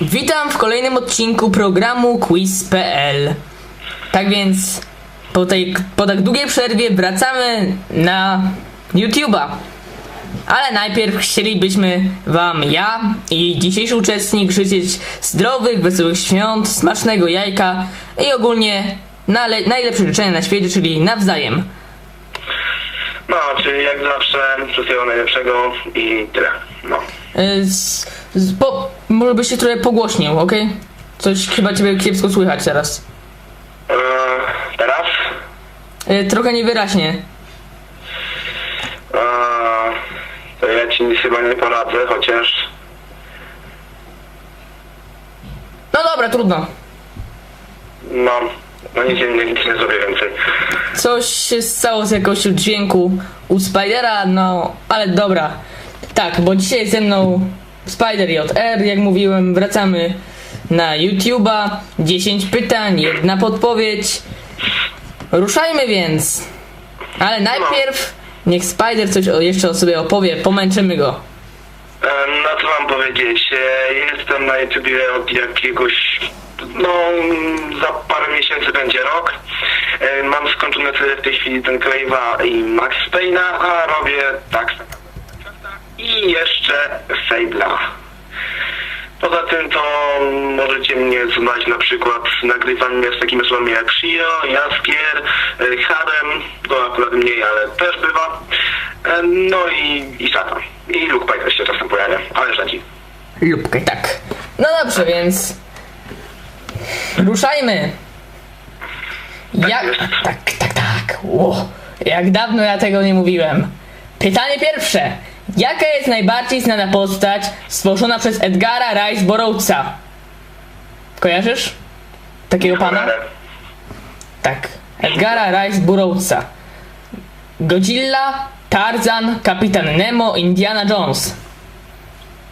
Witam w kolejnym odcinku programu Quiz.pl. Tak więc po, tej, po tak długiej przerwie wracamy na YouTube'a. Ale najpierw chcielibyśmy Wam ja i dzisiejszy uczestnik życzyć zdrowych, wesołych świąt, smacznego jajka i ogólnie najlepsze życzenia na świecie, czyli nawzajem. No, czyli jak zawsze wszystkiego najlepszego i tyle. No. Y, po, może byś się trochę pogłośnił, ok? Coś chyba Ciebie kiepsko słychać teraz. Eee, teraz? Y, Trochę niewyraźnie. Eee, to ja ci nic chyba nie poradzę, chociaż... No dobra, trudno. No, no nic, nic nie zrobię więcej. Coś się stało z jakością dźwięku u Spidera, no ale dobra. Tak, bo dzisiaj ze mną Spider JR, jak mówiłem, wracamy na YouTube'a. 10 pytań, jedna podpowiedź. Ruszajmy więc. Ale najpierw niech Spider coś jeszcze o sobie opowie, pomęczymy go. No co mam powiedzieć, eee, jestem na YouTubie od jakiegoś... No, mm, za parę miesięcy będzie rok. Eee, mam skończone w tej chwili ten Crave'a i Max Payne'a, a robię tak i jeszcze Fable'a. Poza tym to możecie mnie znać na przykład z nagrywaniem z takimi osobami jak Shio, Jaskier, y, Harem, to akurat mniej, ale też bywa. E, No i, i Satan. I Luke Piper się czasem pojawia, ale rzadzi. Lubkę, tak. No dobrze, więc ruszajmy. Jak... jest. Tak, tak, tak. Ło. Jak dawno ja tego nie mówiłem. Pytanie pierwsze. Jaka jest najbardziej znana postać stworzona przez Edgara Rice Burroughsa? Kojarzysz? Takiego pana? Tak. Edgara Rice Burroughsa. Godzilla, Tarzan, Kapitan Nemo, Indiana Jones.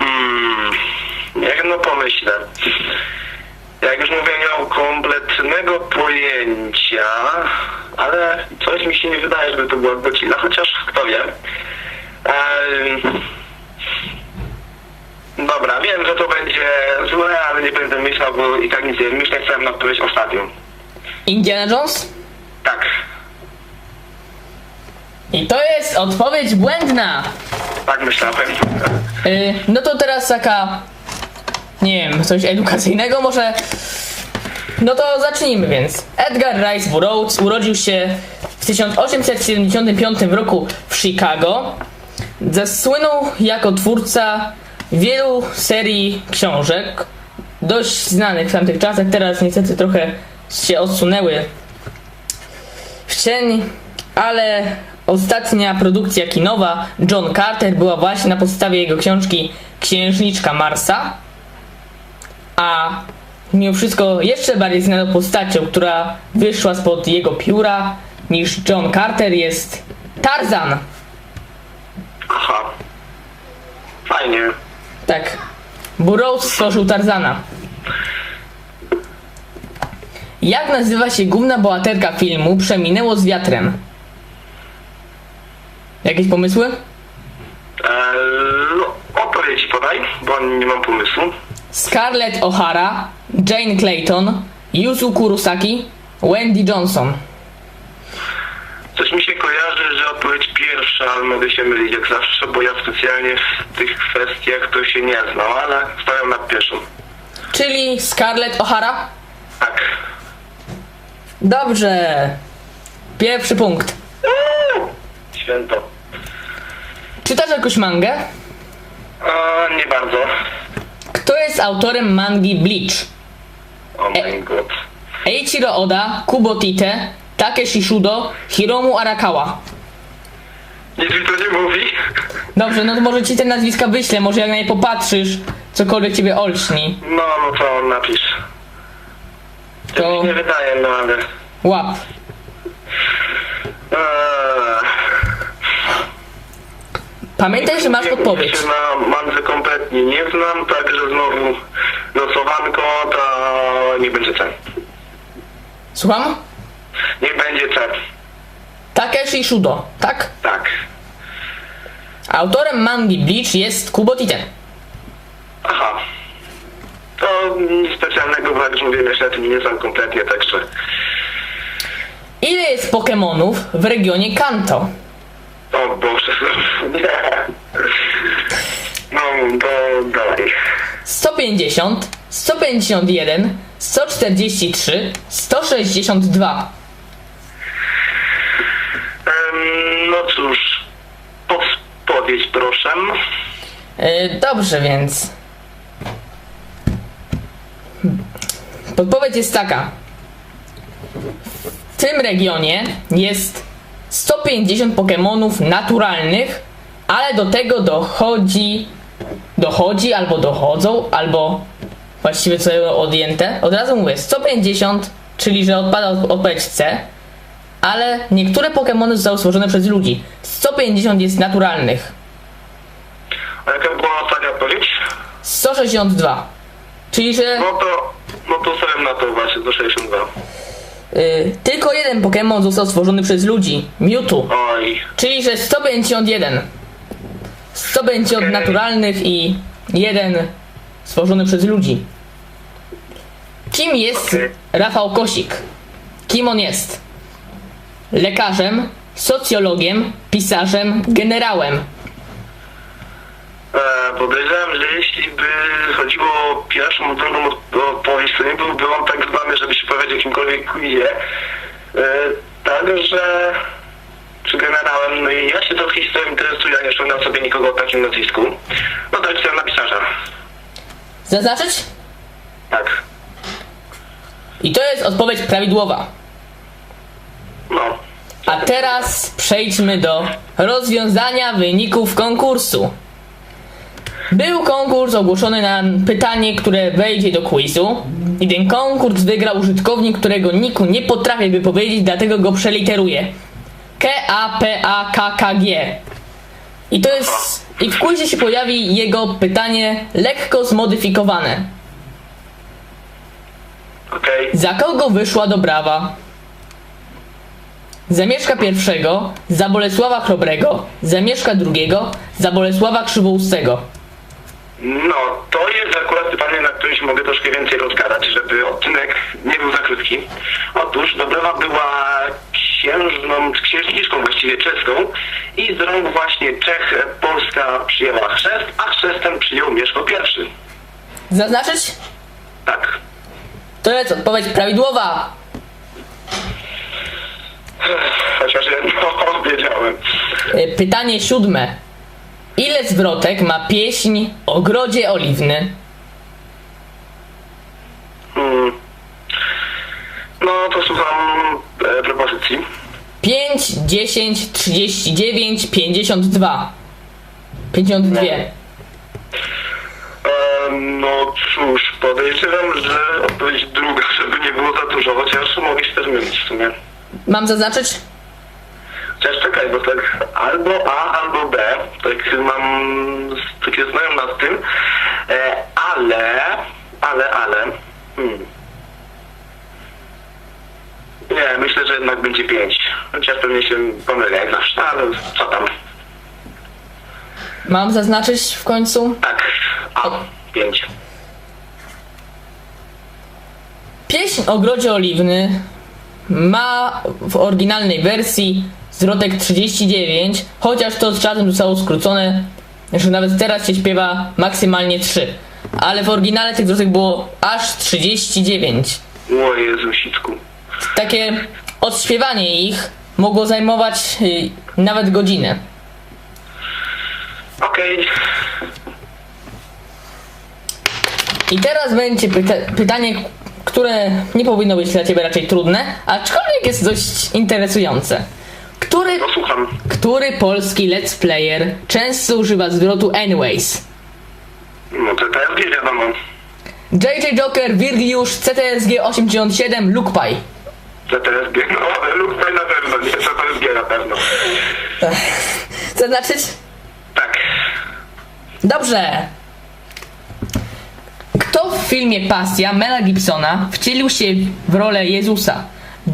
Mm, jak no pomyślę. Jak już mówię, nie mam kompletnego pojęcia, ale coś mi się nie wydaje, żeby to była Godzilla, chociaż kto wie. Ehm, dobra, wiem, że to będzie złe, ale nie będę myślał, bo i tak nic nie myślę, chciałem na odpowiedź ostatnią. Indiana Jones? Tak, I to jest odpowiedź błędna. tak myślałem. Yy, no to teraz taka, nie wiem, coś edukacyjnego może. No to zacznijmy więc. Edgar Rice Burroughs urodził się w 1875 roku w Chicago. Zasłynął jako twórca wielu serii książek, dość znanych w tamtych czasach, teraz niestety trochę się odsunęły w cień, ale ostatnia produkcja kinowa John Carter była właśnie na podstawie jego książki Księżniczka Marsa. A mimo wszystko jeszcze bardziej znaną postacią, która wyszła spod jego pióra niż John Carter jest Tarzan. Aha. Fajnie. Tak. Burroughs stworzył Tarzana. Jak nazywa się główna bohaterka filmu Przeminęło z wiatrem? Jakieś pomysły? Eee, no, odpowiedź podaj, bo nie mam pomysłu. Scarlett O'Hara, Jane Clayton, Yuzu Kurosaki, Wendy Johnson. Coś mi się kojarzy, że odpowiedź pierwsza, ale mogę się mylić jak zawsze, bo ja specjalnie w tych kwestiach to się nie znam, ale stawiam na pierwszą. Czyli Scarlett O'Hara? Tak. Dobrze. Pierwszy punkt. Uuu, Święto. Czytasz jakąś mangę? A, nie bardzo. Kto jest autorem mangi Bleach? Oh my god. Eiichiro Oda, Kubo Tite, Takeshi Shudo, Hiromu Arakawa. Nic mi to nie mówi. Dobrze, no to może ci te nazwiska wyślę, może jak na nie popatrzysz, cokolwiek ciebie olśni. No, no to napisz. To To mi nie wydaje, no ale... łap. Eee, Pamiętaj, że masz ja podpowiedź. się na mandze kompletnie nie znam, także znowu losowanko, to nie będzie cen. Słucham? Niech będzie cen. Takeshi Shudo, tak? Tak. Autorem mangi Bleach jest Kubo Tite. Aha. To nic specjalnego, już mówiłem, jeszcze tym nie znam kompletnie, także... Ile jest Pokémonów w regionie Kanto? O Boże, nie. No, to dalej. 150, 151, 143, 162. no cóż, podpowiedź proszę. Yy, dobrze, więc. Podpowiedź jest taka. W tym regionie jest 150 Pokémonów naturalnych, ale do tego dochodzi. Dochodzi albo dochodzą, albo właściwie co odjęte. Od razu mówię 150, czyli że odpada od- odpowiedź C, ale niektóre Pokémony zostały stworzone przez ludzi. 150 jest naturalnych. A jaka była ostatnia odpowiedź? 162. Czyli, że No to, no to sobie na to właśnie, do 62. y, tylko jeden Pokémon został stworzony przez ludzi. Mewtwo. Oj, Czyli, że 151. 150 Okej. naturalnych i jeden stworzony przez ludzi. Kim jest Okej. Rafał Kosik? Kim on jest? Lekarzem, socjologiem, pisarzem, generałem. e, podejrzewam, że jeśli by chodziło o pierwszą drugą od- odpowiedź, to nie byłby on tak zwany, żeby się powiedzieć jakimkolwiek quizie. E, Także czy generałem, no i ja się trochę historią interesuję, nie ściągam sobie nikogo o takim nazwisku. No tak, chciałem na pisarza. Zaznaczyć? Tak. I to jest odpowiedź prawidłowa. A teraz przejdźmy do rozwiązania wyników konkursu. Był konkurs ogłoszony na pytanie, które wejdzie do quizu. I ten konkurs wygrał użytkownik, którego niku nie potrafię wypowiedzieć, dlatego go przeliteruję. K-A-P-A-K-K-G. I to jest. I w quizie się pojawi jego pytanie lekko zmodyfikowane. Okej. Za kogo wyszła Dobrawa? Zamieszka pierwszego, za Bolesława Chrobrego, zamieszka drugiego, za Bolesława Krzywoustego. No, to jest akurat pytanie, na które się mogę troszkę więcej rozgadać, żeby odcinek nie był za krótki. Otóż Dobrowa była księżną, księżniczką właściwie czeską i z rąk właśnie Czech Polska przyjęła chrzest, a chrzestem przyjął Mieszko I. Zaznaczyć? Tak. To jest odpowiedź prawidłowa. Chociaż jedno wiedziałem. Y, Pytanie siódme. Ile zwrotek ma pieśń Ogrodzie Oliwny? Hmm. No, to słucham e, propozycji. 5, 10, 39, 52. 52. E, no cóż, podejrzewam, że odpowiedź druga, żeby nie było za dużo, chociaż mogę się też mylić w sumie. Mam zaznaczyć? Chociaż czekaj, bo tak albo A, albo B, tak mam takie znają nad tym, e, ale, ale, ale, hmm. Nie, myślę, że jednak będzie 5. Chociaż pewnie się pomylę jak zawsze, ale co tam. Mam zaznaczyć w końcu? Tak, A, 5. Pieśń o Ogrodzie Oliwny ma w oryginalnej wersji zwrotek 39, chociaż to z czasem zostało skrócone, że nawet teraz się śpiewa maksymalnie 3. Ale w oryginale tych zwrotek było aż 39. O Jezusicku. Takie odśpiewanie ich mogło zajmować y, nawet godzinę. Okej, I teraz będzie pyta pytanie, które nie powinno być dla ciebie raczej trudne, aczkolwiek jest dość interesujące. Który, no słucham. który polski let's player często używa zwrotu anyways? No to wie wiadomo. JJ Joker, Virgiusz, CTSG 87, LukePie. ZTSG, no lub na pewno, nie ZTSG na pewno. Zaznaczyć? Tak. Dobrze. W filmie Pasja Mela Gibsona wcielił się w rolę Jezusa?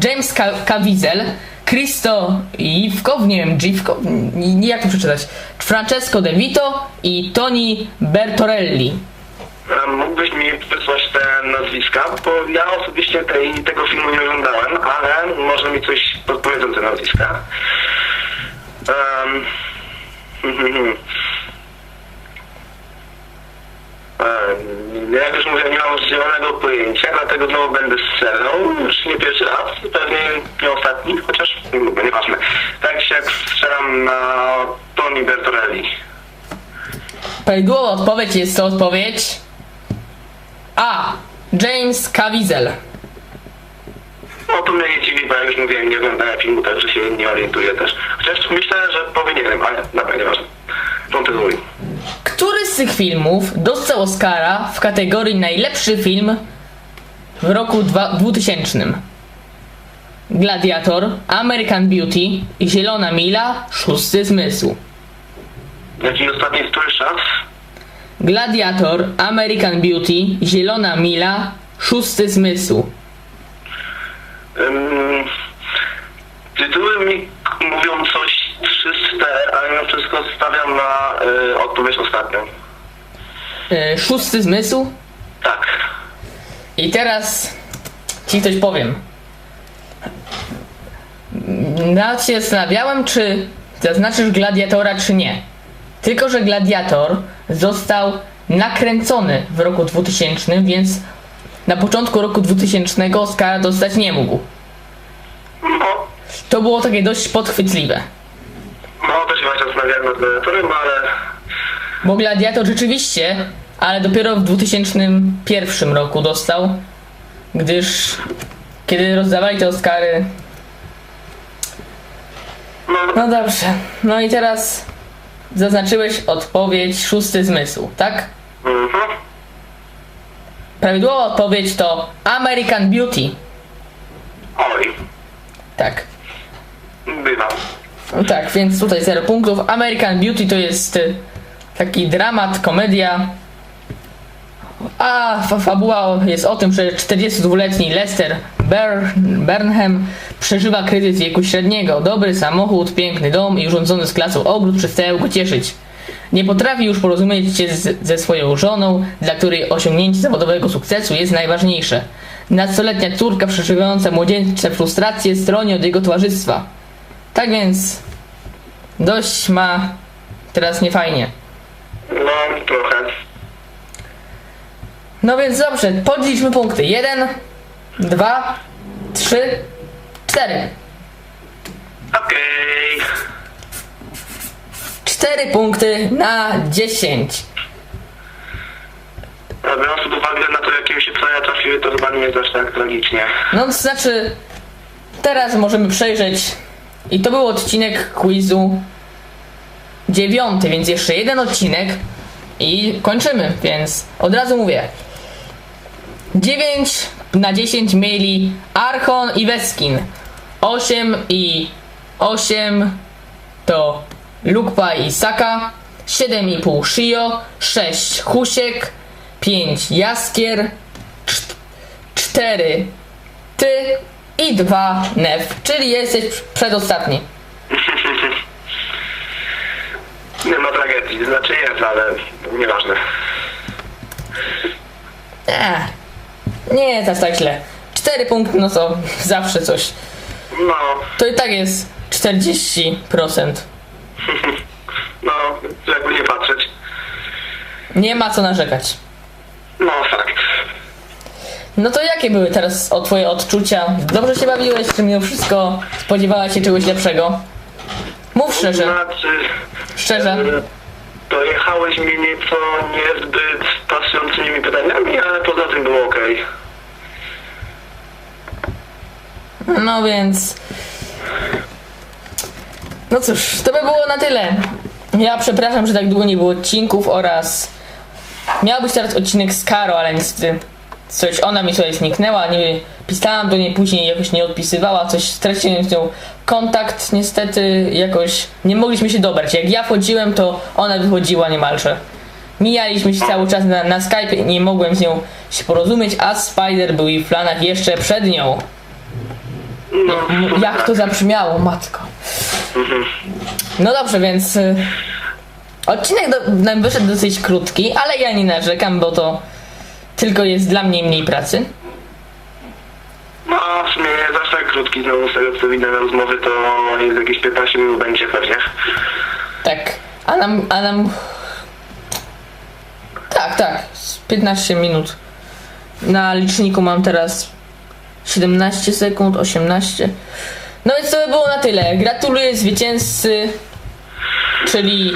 James Ca- Caviezel, Cristo Iwkow, nie wiem, Dziwko, nie, nie jak to przeczytać, Francesco De Vito i Toni Bertorelli. Mógłbyś mi wysłać te nazwiska, bo ja osobiście tej, tego filmu nie oglądałem, ale może mi coś podpowiedzą te nazwiska. Um, Em, Jak już mówię, nie mam zielonego pojęcia, dlatego znowu będę strzelał. Już nie pierwszy raz, pewnie nie ostatni, chociaż no, nieważne. Tak się jak strzelam na Tony Bertorelli. Prawidłowa odpowiedź jest to odpowiedź A. James Caviezel. No to mnie nie dziwi, bo jak już mówiłem, nie oglądałem filmu, także się nie orientuję też. Chociaż myślę, że powinienem, ale dobra, nieważne. Z tych filmów dostał Oscara w kategorii najlepszy film w roku dwa- 2000? Gladiator, American Beauty, Zielona Mila, Szósty Zmysł. Jaki ostatni czas? Gladiator, American Beauty, Zielona Mila, Szósty Zmysł. Ym, tytuły mi mówią coś 300, ale mimo wszystko stawiam na y, odpowiedź ostatnią. Yy, szósty Zmysł? Tak. I teraz ci coś powiem. Nawet się zastanawiałem, czy zaznaczysz gladiatora, czy nie. Tylko, że gladiator został nakręcony w roku 2000, więc na początku roku 2000 Oscara dostać nie mógł. No, To było takie dość podchwytliwe. no też się właśnie zastanawiałem nad gladiatorem, ale Bo gladiator rzeczywiście, ale dopiero w 2001 roku dostał, gdyż kiedy rozdawali te Oscary, no, dobrze. No i teraz zaznaczyłeś odpowiedź szósty zmysł, tak? Prawidłowa odpowiedź to American Beauty. Oj, Tak. bywa. No tak, więc tutaj 0 punktów. American Beauty to jest y, taki dramat, komedia. A fa fabuła jest o tym, że 42-letni Lester Ber Burnham przeżywa kryzys wieku średniego. Dobry samochód, piękny dom i urządzony z klasą ogród przestają go cieszyć. Nie potrafi już porozumieć się z, ze swoją żoną, dla której osiągnięcie zawodowego sukcesu jest najważniejsze. Nastoletnia córka przeżywająca młodzieńcze frustracje stroni od jego towarzystwa. Tak więc dość ma teraz niefajnie. No, trochę. No więc dobrze, podliczmy punkty. Jeden, dwa, trzy, cztery. Okej. Cztery punkty na dziesięć. Okay. Biorąc pod uwagę na to, jakie mi się pytania trafiły, to chyba nie jest aż tak tragicznie. No to znaczy, teraz możemy przejrzeć. I to był odcinek quizu dziewiąty, więc jeszcze jeden odcinek i kończymy, więc od razu mówię. 9 na 10 mieli Archon i Weskin. 8 i 8 to Lukpa i Saka. 7,5 Shio. 6 Husiek. 5 Jaskier. 4 ty i 2 Nef, czyli jesteś przedostatni. Nie ma tragedii, znaczy jest, ale nieważne. Eee, nie jest aż tak źle. 4 punkty, no to zawsze coś. No, To i tak jest 40%. no, jakby nie patrzeć. Nie ma co narzekać. No, fakt. No to jakie były teraz o twoje odczucia? Dobrze się bawiłeś, czy mimo wszystko spodziewałaś się czegoś lepszego? Mów szczerze, Znaczy, szczerze. e, dojechałeś mnie nieco niezbyt pasującymi pytaniami, ale poza tym było okej. No więc. No cóż, to by było na tyle. Ja przepraszam, że tak długo nie było odcinków oraz. Miał być teraz odcinek z Karo, ale niestety coś ona mi sobie zniknęła. Nie pisałam do niej później, jakoś nie odpisywała, coś straciłem z nią kontakt. Niestety jakoś nie mogliśmy się dobrać. Jak ja wchodziłem, to ona wychodziła niemalże. Mijaliśmy się cały czas na, na Skype i nie mogłem z nią się porozumieć, a Spider był jej w planach jeszcze przed nią. No, Jak to zabrzmiało, matko. No dobrze, więc y, odcinek do, nam wyszedł dosyć krótki, ale ja nie narzekam, bo to tylko jest dla mnie mniej pracy. No, w sumie nie jest aż tak krótki, znowu z tego co widzę na rozmowy, to jest jakieś 15 minut będzie pewnie. Tak, a nam, a nam... Tak, tak, z 15 minut. Na liczniku mam teraz 17 sekund, 18. No więc to by było na tyle. Gratuluję zwycięzcy, czyli...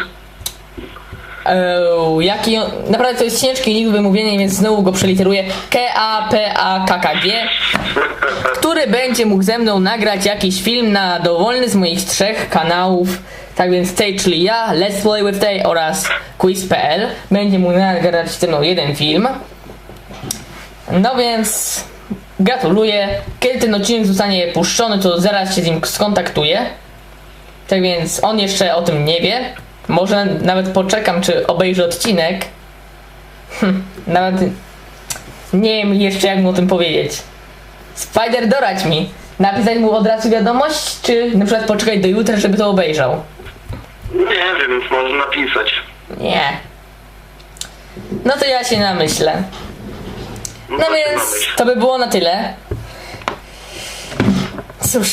E, jaki on, naprawdę to jest ciężki nick wymówienia, więc znowu go przeliteruję. K-A-P-A-K-K-G który będzie mógł ze mną nagrać jakiś film na dowolny z moich trzech kanałów. Tak więc tej, czyli ja, Let's Play With Tay oraz Quiz.pl będzie mógł nagrać ze mną jeden film. No więc gratuluję. Kiedy ten odcinek zostanie puszczony, to zaraz się z nim skontaktuję. Tak więc on jeszcze o tym nie wie. Może nawet poczekam, czy obejrzy odcinek. Hm, nawet nie wiem jeszcze jak mu o tym powiedzieć. Spider, doradź mi. Napisać mu od razu wiadomość, czy na przykład poczekać do jutra, żeby to obejrzał? Nie wiem, może napisać. Nie. No to ja się namyślę. No to więc to by było na tyle. Cóż.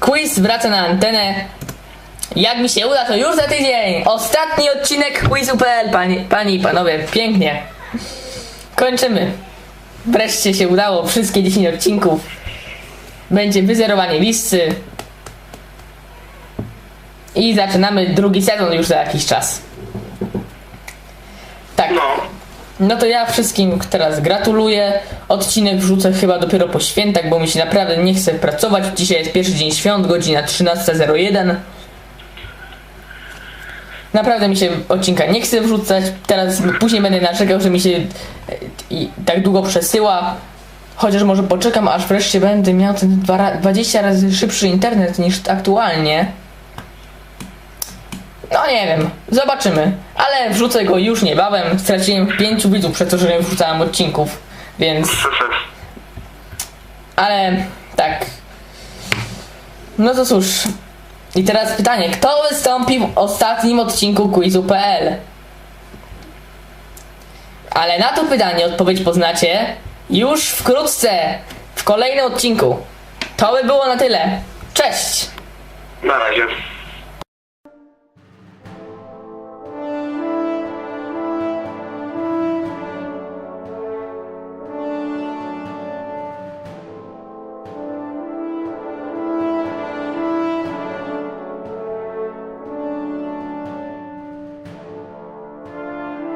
Quiz wraca na antenę. Jak mi się uda, to już za tydzień. Ostatni odcinek quizu.pl, panie, panie i panowie. Pięknie. Kończymy. Wreszcie się udało. Wszystkie 10 odcinków. Będzie wyzerowanie listy. I zaczynamy drugi sezon już za jakiś czas. Tak. No, No to ja wszystkim teraz gratuluję. Odcinek wrzucę chyba dopiero po świętach, bo mi się naprawdę nie chce pracować. Dzisiaj jest pierwszy dzień świąt, godzina 13.01. Naprawdę mi się odcinka nie chce wrzucać. Teraz później będę narzekał, że mi się e, i tak długo przesyła. Chociaż może poczekam, aż wreszcie będę miał ten dwa ra- 20 razy szybszy internet niż aktualnie. No nie wiem, zobaczymy. Ale wrzucę go już niebawem. Straciłem pięciu widzów przez to, że nie wrzucałem odcinków. Więc, ale tak. No to cóż. I teraz pytanie, kto wystąpi w ostatnim odcinku quizu.pl? Ale na to pytanie odpowiedź poznacie już wkrótce w kolejnym odcinku. To by było na tyle. Cześć! na razie.